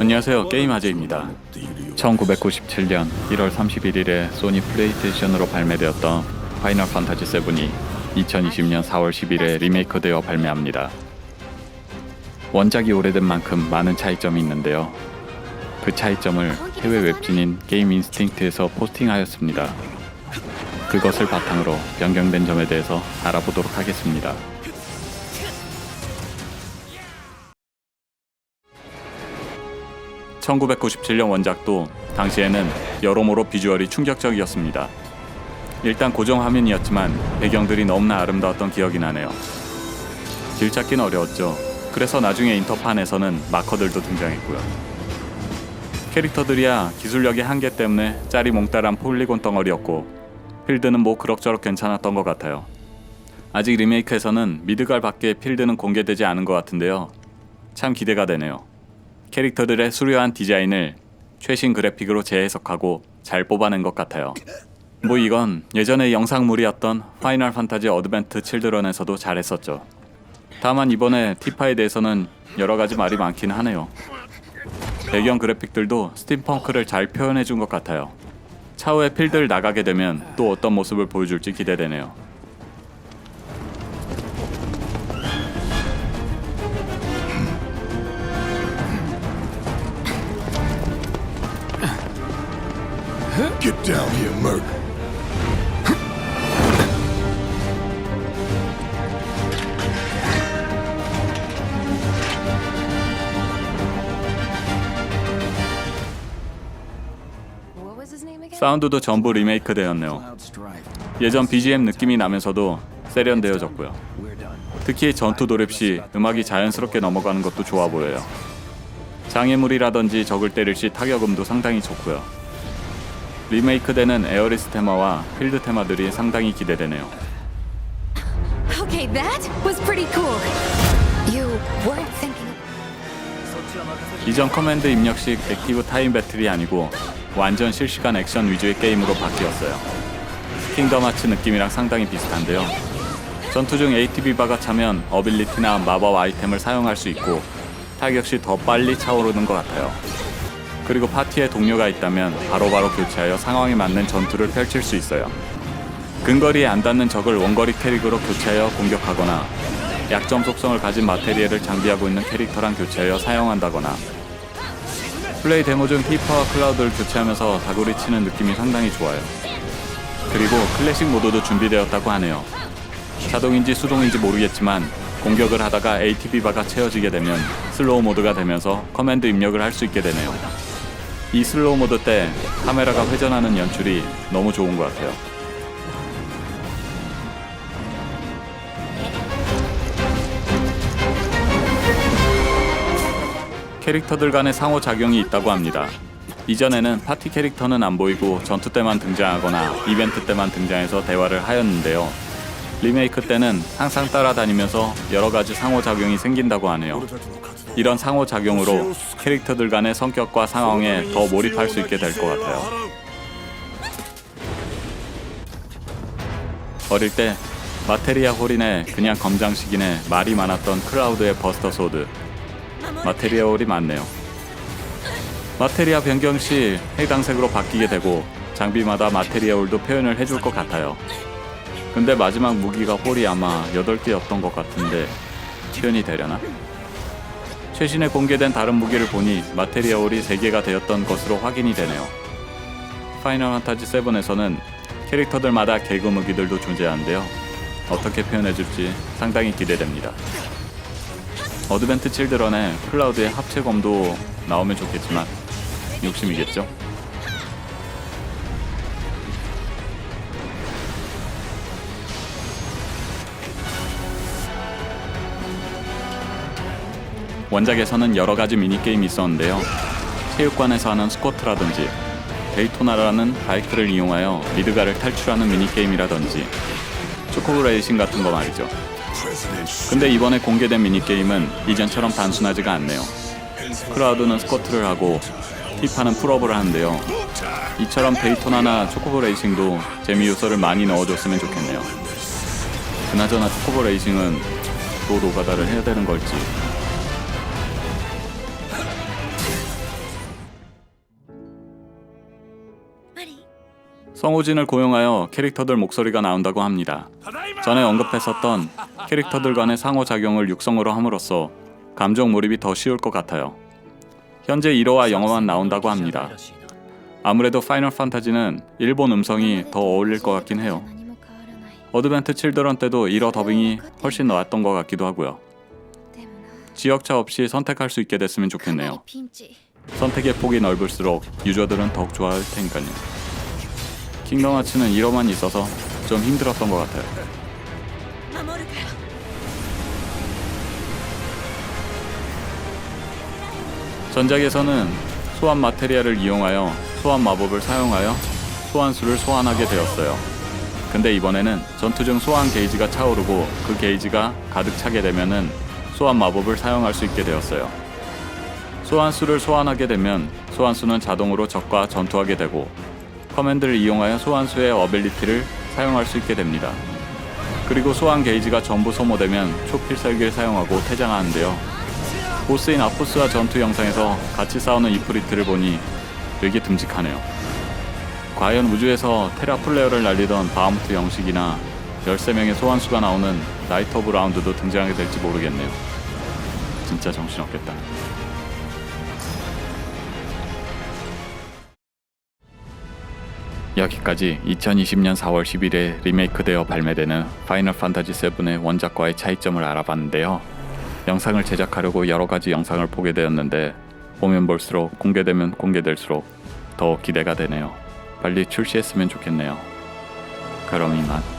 안녕하세요. 게임 아재입니다. 1997년 1월 31일에 소니 플레이스테이션으로 발매되었던 파이널 판타지 7이 2020년 4월 10일에 리메이크되어 발매합니다. 원작이 오래된 만큼 많은 차이점이 있는데요. 그 차이점을 해외 웹진인 게임 인스팅트에서 포스팅하였습니다. 그것을 바탕으로 변경된 점에 대해서 알아보도록 하겠습니다. (1997년) 원작도 당시에는 여러모로 비주얼이 충격적이었습니다. 일단 고정 화면이었지만 배경들이 너무나 아름다웠던 기억이 나네요. 길 찾기는 어려웠죠. 그래서 나중에 인터판에서는 마커들도 등장했고요. 캐릭터들이야 기술력의 한계 때문에 짤이 몽따란 폴리곤 덩어리였고 필드는 뭐 그럭저럭 괜찮았던 것 같아요. 아직 리메이크에서는 미드갈 밖에 필드는 공개되지 않은 것 같은데요. 참 기대가 되네요. 캐릭터들의 수려한 디자인을 최신 그래픽으로 재해석하고 잘 뽑아낸 것 같아요. 뭐 이건 예전에 영상물이었던 파이널 판타지 어드벤트 칠드런에서도 잘했었죠. 다만 이번에 티파에 대해서는 여러 가지 말이 많긴 하네요. 배경 그래픽들도 스팀펑크를 잘 표현해 준 것 같아요. 차후에 필드를 나가게 되면 또 어떤 모습을 보여줄지 기대되네요. Get down here, Merc. What was his name again? 사운드도 전부 리메이크 되었네요. 예전 BGM 느낌이 나면서도 세련되어졌고요. 특히 전투 돌입 시 음악이 자연스럽게 넘어가는 것도 좋아 보여요. 장애물이라든지 적을 때릴 시 타격음도 상당히 좋고요. 리메이크되는 에어리스 테마와 필드 테마들이 상당히 기대되네요. Okay, that was pretty cool. You weren't thinking. 이전 커맨드 입력식 액티브 타임 배틀이 아니고 완전 실시간 액션 위주의 게임으로 바뀌었어요. 킹덤 하츠 느낌이랑 상당히 비슷한데요. 전투 중 ATB 바가 차면 어빌리티나 마법 아이템을 사용할 수 있고 타격 시 더 빨리 차오르는 것 같아요. 그리고 파티에 동료가 있다면 바로 바로 교체하여 상황에 맞는 전투를 펼칠 수 있어요. 근거리에 안 닿는 적을 원거리 캐릭으로 교체하여 공격하거나 약점 속성을 가진 마테리얼을 장비하고 있는 캐릭터랑 교체하여 사용한다거나 플레이 데모 중 히퍼와 클라우드를 교체하면서 다구리 치는 느낌이 상당히 좋아요. 그리고 클래식 모드도 준비되었다고 하네요. 자동인지 수동인지 모르겠지만 공격을 하다가 ATB 바가 채워지게 되면 슬로우 모드가 되면서 커맨드 입력을 할 수 있게 되네요. 이 슬로우 모드 때 카메라가 회전하는 연출이 너무 좋은 것 같아요. 캐릭터들 간의 상호작용이 있다고 합니다. 이전에는 파티 캐릭터는 안 보이고 전투 때만 등장하거나 이벤트 때만 등장해서 대화를 하였는데요. 리메이크 때는 항상 따라다니면서 여러 가지 상호작용이 생긴다고 하네요. 이런 상호작용으로 캐릭터들 간의 성격과 상황에 더 몰입할 수 있게 될 것 같아요. 어릴 때 마테리아 홀인의 그냥 검장식인의 말이 많았던 클라우드의 버스터 소드 마테리아 홀이 많네요. 마테리아 변경 시 해당 색으로 바뀌게 되고 장비마다 마테리아 홀도 표현을 해줄 것 같아요. 근데 마지막 무기가 홀이 아마 8개였던 것 같은데 표현이 되려나? 최신에 공개된 다른 무기를 보니 마테리아 홀이 3개가 되었던 것으로 확인이 되네요. 파이널 판타지 7에서는 캐릭터들마다 개그 무기들도 존재하는데요. 어떻게 표현해줄지 상당히 기대됩니다. 어드벤트 칠드런에 클라우드의 합체검도 나오면 좋겠지만 욕심이겠죠? 원작에서는 여러 가지 미니게임이 있었는데요. 체육관에서 하는 스쿼트라든지 데이토나라는 바이크를 이용하여 미드가를 탈출하는 미니게임이라든지 초코브 레이싱 같은 거 말이죠. 근데 이번에 공개된 미니게임은 이전처럼 단순하지가 않네요. 크라우드는 스쿼트를 하고 티파는 풀업을 하는데요. 이처럼 데이토나나 초코보 레이싱도 재미 요소를 많이 넣어줬으면 좋겠네요. 그나저나 초코보 레이싱은 또 노가다를 해야 되는 걸지 성우진을 고용하여 캐릭터들 목소리가 나온다고 합니다. 전에 언급했었던 캐릭터들 간의 상호작용을 육성으로 함으로써 감정 몰입이 더 쉬울 것 같아요. 현재 1화와 영화만 나온다고 합니다. 아무래도 파이널 판타지는 일본 음성이 더 어울릴 것 같긴 해요. 어드벤트 칠드런 때도 1화 더빙이 훨씬 나았던 것 같기도 하고요. 지역차 없이 선택할 수 있게 됐으면 좋겠네요. 선택의 폭이 넓을수록 유저들은 더욱 좋아할 테니까요. 킹덤 하츠는 1화만 있어서 좀 힘들었던 것 같아요. 전작에서는 소환 마테리알을 이용하여 소환 마법을 사용하여 소환수를 소환하게 되었어요. 근데 이번에는 전투 중 소환 게이지가 차오르고 그 게이지가 가득 차게 되면은 소환 마법을 사용할 수 있게 되었어요. 소환수를 소환하게 되면 소환수는 자동으로 적과 전투하게 되고 커맨드를 이용하여 소환수의 어빌리티를 사용할 수 있게 됩니다. 그리고 소환 게이지가 전부 소모되면 초필살기를 사용하고 퇴장하는데요. 보스인 아포스와 전투 영상에서 같이 싸우는 이프리트를 보니 되게 듬직하네요. 과연 우주에서 테라플레어를 날리던 바하무트 영식이나 13명의 소환수가 나오는 나이트 오브 라운드도 등장하게 될지 모르겠네요. 진짜 정신없겠다. 여기까지 2020년 4월 10일에 리메이크되어 발매되는 파이널 판타지 7의 원작과의 차이점을 알아봤는데요. 영상을 제작하려고 여러 가지 영상을 보게 되었는데 보면 볼수록 공개되면 공개될수록 더 기대가 되네요. 빨리 출시했으면 좋겠네요. 그럼 이만.